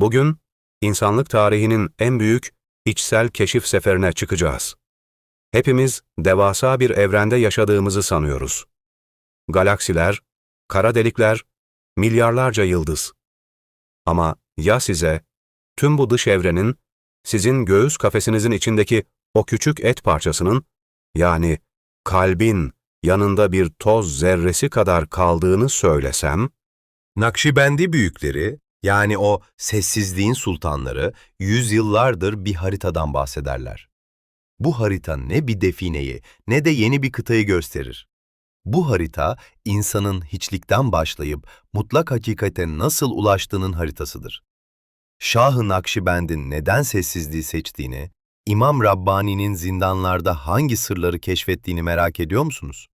Bugün, insanlık tarihinin en büyük içsel keşif seferine çıkacağız. Hepimiz devasa bir evrende yaşadığımızı sanıyoruz. Galaksiler, kara delikler, milyarlarca yıldız. Ama ya size, tüm bu dış evrenin, sizin göğüs kafesinizin içindeki o küçük et parçasının, yani kalbin yanında bir toz zerresi kadar kaldığını söylesem, Nakşibendi büyükleri, yani o sessizliğin sultanları, yüzyıllardır bir haritadan bahsederler. Bu harita ne bir defineyi ne de yeni bir kıtayı gösterir. Bu harita, insanın hiçlikten başlayıp mutlak hakikate nasıl ulaştığının haritasıdır. Şah-ı Nakşibend'in neden sessizliği seçtiğini, İmam Rabbani'nin zindanlarda hangi sırları keşfettiğini merak ediyor musunuz?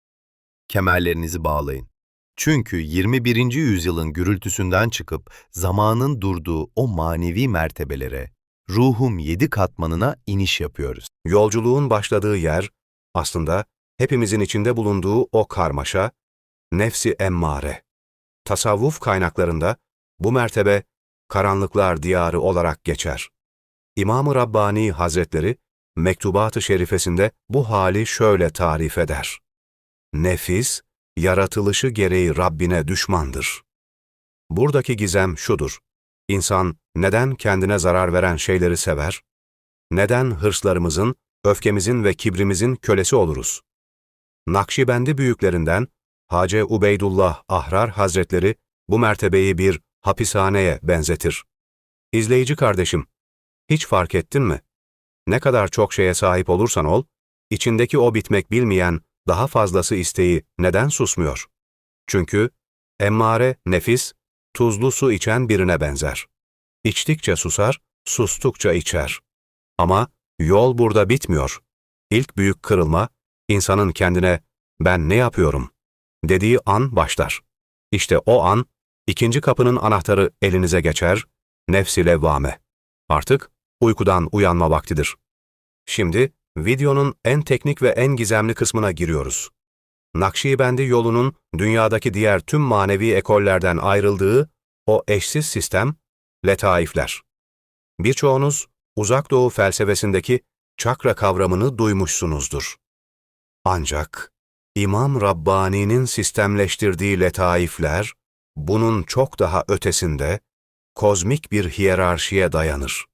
Kemerlerinizi bağlayın. Çünkü 21. yüzyılın gürültüsünden çıkıp zamanın durduğu o manevi mertebelere, ruhum yedi katmanına iniş yapıyoruz. Yolculuğun başladığı yer, aslında hepimizin içinde bulunduğu o karmaşa, nefsi emmare. Tasavvuf kaynaklarında bu mertebe karanlıklar diyarı olarak geçer. İmam-ı Rabbani Hazretleri, Mektubat-ı Şerifesinde bu hali şöyle tarif eder. Nefis, yaratılışı gereği Rabbine düşmandır. Buradaki gizem şudur. İnsan neden kendine zarar veren şeyleri sever? Neden hırslarımızın, öfkemizin ve kibrimizin kölesi oluruz? Nakşibendi büyüklerinden Hace Ubeydullah Ahrar Hazretleri bu mertebeyi bir hapishaneye benzetir. İzleyici kardeşim, hiç fark ettin mi? Ne kadar çok şeye sahip olursan ol, içindeki o bitmek bilmeyen daha fazlası isteği neden susmuyor? Çünkü emmare, nefis, tuzlu su içen birine benzer. İçtikçe susar, sustukça içer. Ama yol burada bitmiyor. İlk büyük kırılma, insanın kendine ben ne yapıyorum dediği an başlar. İşte o an, ikinci kapının anahtarı elinize geçer, nefsi levvame. Artık uykudan uyanma vaktidir. Şimdi videonun en teknik ve en gizemli kısmına giriyoruz. Nakşibendi yolunun dünyadaki diğer tüm manevi ekollerden ayrıldığı o eşsiz sistem, letaifler. Birçoğunuz uzak doğu felsefesindeki çakra kavramını duymuşsunuzdur. Ancak İmam Rabbani'nin sistemleştirdiği letaifler, bunun çok daha ötesinde, kozmik bir hiyerarşiye dayanır.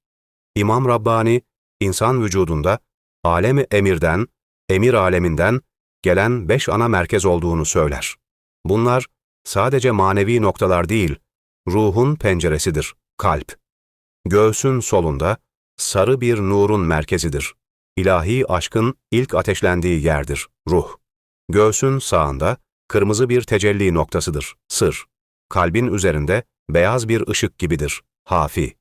İmam Rabbani, insan vücudunda alemi emirden, emir aleminden gelen beş ana merkez olduğunu söyler. Bunlar sadece manevi noktalar değil, ruhun penceresidir, kalp. Göğsün solunda sarı bir nurun merkezidir. İlahi aşkın ilk ateşlendiği yerdir, ruh. Göğsün sağında kırmızı bir tecelli noktasıdır, sır. Kalbin üzerinde beyaz bir ışık gibidir, hafi.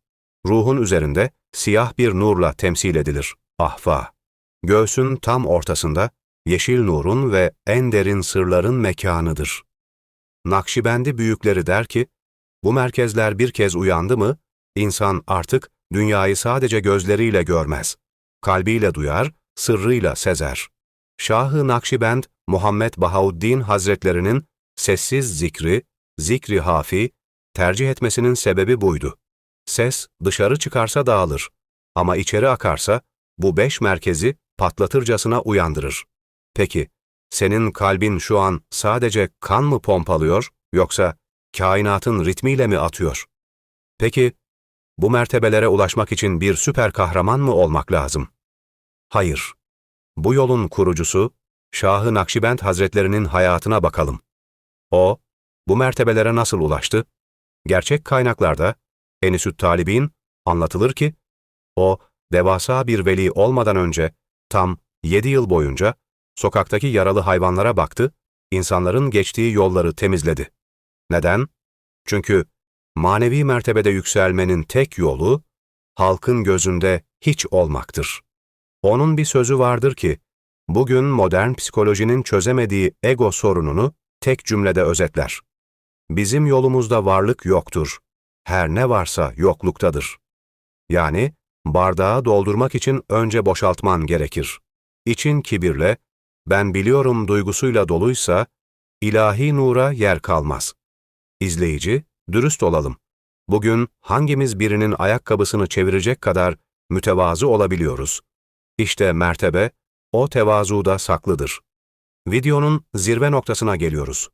Ruhun üzerinde siyah bir nurla temsil edilir, ahfa. Göğsün tam ortasında yeşil nurun ve en derin sırların mekanıdır. Nakşibendi büyükleri der ki, bu merkezler bir kez uyandı mı, insan artık dünyayı sadece gözleriyle görmez. Kalbiyle duyar, sırrıyla sezer. Şahı Nakşibend, Muhammed Bahauddin Hazretlerinin sessiz zikri, zikri hafi, tercih etmesinin sebebi buydu. Ses dışarı çıkarsa dağılır ama içeri akarsa bu beş merkezi patlatırcasına uyandırır. Peki, senin kalbin şu an sadece kan mı pompalıyor yoksa kainatın ritmiyle mi atıyor? Peki, bu mertebelere ulaşmak için bir süper kahraman mı olmak lazım? Hayır. Bu yolun kurucusu, Şahı Nakşibend Hazretlerinin hayatına bakalım. O, bu mertebelere nasıl ulaştı? Gerçek kaynaklarda, Enisüt Talibin anlatılır ki, o, devasa bir veli olmadan önce, tam yedi yıl boyunca, sokaktaki yaralı hayvanlara baktı, insanların geçtiği yolları temizledi. Neden? Çünkü manevi mertebede yükselmenin tek yolu, halkın gözünde hiç olmaktır. Onun bir sözü vardır ki, bugün modern psikolojinin çözemediği ego sorununu tek cümlede özetler. Bizim yolumuzda varlık yoktur. Her ne varsa yokluktadır. Yani bardağı doldurmak için önce boşaltman gerekir. İçin kibirle, ben biliyorum duygusuyla doluysa, ilahi nura yer kalmaz. İzleyici, dürüst olalım. Bugün hangimiz birinin ayakkabısını çevirecek kadar mütevazı olabiliyoruz? İşte mertebe, o tevazuda saklıdır. Videonun zirve noktasına geliyoruz.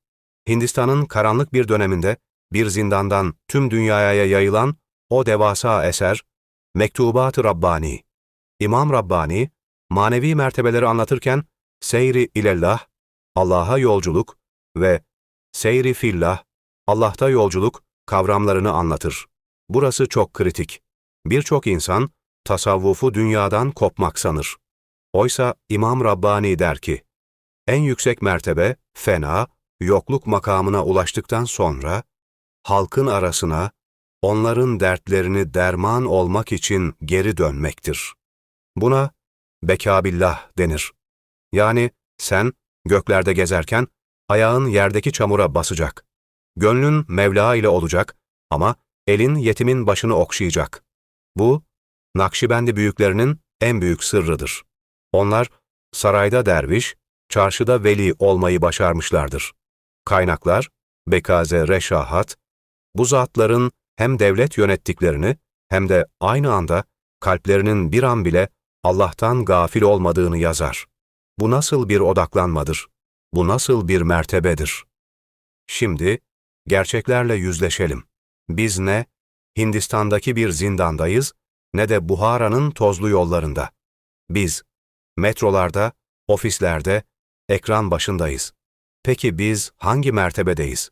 Hindistan'ın karanlık bir döneminde bir zindandan tüm dünyaya yayılan o devasa eser, Mektubat-ı Rabbani. İmam Rabbani, manevi mertebeleri anlatırken seyri ilellah, Allah'a yolculuk ve seyri fillah, Allah'ta yolculuk kavramlarını anlatır. Burası çok kritik. Birçok insan tasavvufu dünyadan kopmak sanır. Oysa İmam Rabbani der ki, en yüksek mertebe fena, yokluk makamına ulaştıktan sonra halkın arasına, onların dertlerini derman olmak için geri dönmektir. Buna bekabillah denir. Yani sen göklerde gezerken ayağın yerdeki çamura basacak. Gönlün Mevla ile olacak ama elin yetimin başını okşayacak. Bu, Nakşibendi büyüklerinin en büyük sırrıdır. Onlar sarayda derviş, çarşıda veli olmayı başarmışlardır. Kaynaklar, Bekaze Reşahat, bu zatların hem devlet yönettiklerini hem de aynı anda kalplerinin bir an bile Allah'tan gafil olmadığını yazar. Bu nasıl bir odaklanmadır? Bu nasıl bir mertebedir? Şimdi gerçeklerle yüzleşelim. Biz ne Hindistan'daki bir zindandayız ne de Buhara'nın tozlu yollarında. Biz metrolarda, ofislerde, ekran başındayız. Peki biz hangi mertebedeyiz?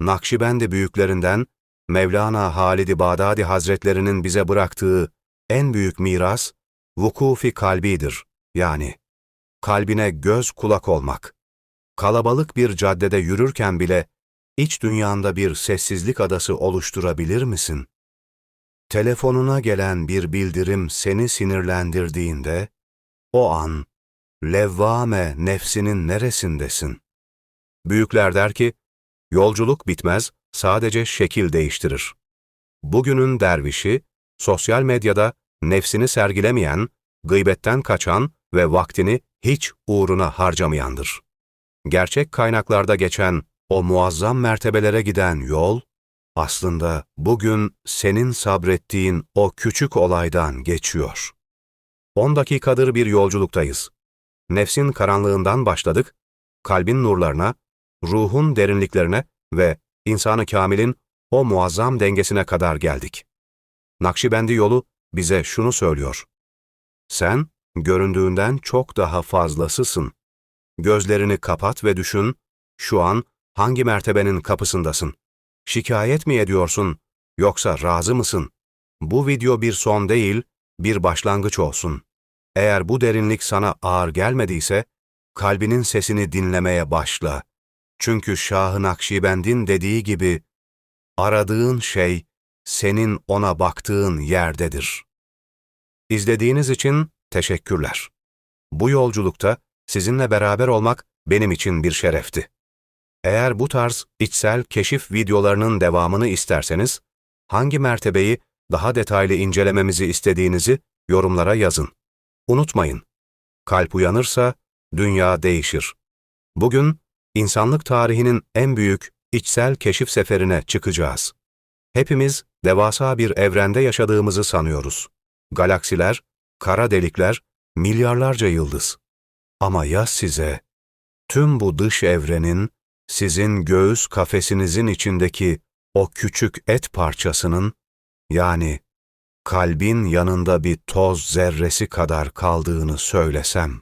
Nakşibendi büyüklerinden Mevlana Halid-i Bağdadi Hazretlerinin bize bıraktığı en büyük miras, vukufi kalbidir. Yani kalbine göz kulak olmak. Kalabalık bir caddede yürürken bile iç dünyanda bir sessizlik adası oluşturabilir misin? Telefonuna gelen bir bildirim seni sinirlendirdiğinde, o an levvame nefsinin neresindesin? Büyükler der ki, yolculuk bitmez, sadece şekil değiştirir. Bugünün dervişi, sosyal medyada nefsini sergilemeyen, gıybetten kaçan ve vaktini hiç uğruna harcamayandır. Gerçek kaynaklarda geçen o muazzam mertebelere giden yol, aslında bugün senin sabrettiğin o küçük olaydan geçiyor. 10 dakikadır bir yolculuktayız. Nefsin karanlığından başladık, kalbin nurlarına, ruhun derinliklerine ve insanı kamilin o muazzam dengesine kadar geldik. Nakşibendi yolu bize şunu söylüyor. Sen, göründüğünden çok daha fazlasısın. Gözlerini kapat ve düşün, şu an hangi mertebenin kapısındasın? Şikayet mi ediyorsun, yoksa razı mısın? Bu video bir son değil, bir başlangıç olsun. Eğer bu derinlik sana ağır gelmediyse, kalbinin sesini dinlemeye başla. Çünkü Şah-ı Nakşibend'in dediği gibi, aradığın şey, senin ona baktığın yerdedir. İzlediğiniz için teşekkürler. Bu yolculukta sizinle beraber olmak benim için bir şerefti. Eğer bu tarz içsel keşif videolarının devamını isterseniz, hangi mertebeyi daha detaylı incelememizi istediğinizi yorumlara yazın. Unutmayın, kalp uyanırsa dünya değişir. Bugün insanlık tarihinin en büyük içsel keşif seferine çıkacağız. Hepimiz devasa bir evrende yaşadığımızı sanıyoruz. Galaksiler, kara delikler, milyarlarca yıldız. Ama ya size, tüm bu dış evrenin, sizin göğüs kafesinizin içindeki o küçük et parçasının, yani kalbin yanında bir toz zerresi kadar kaldığını söylesem,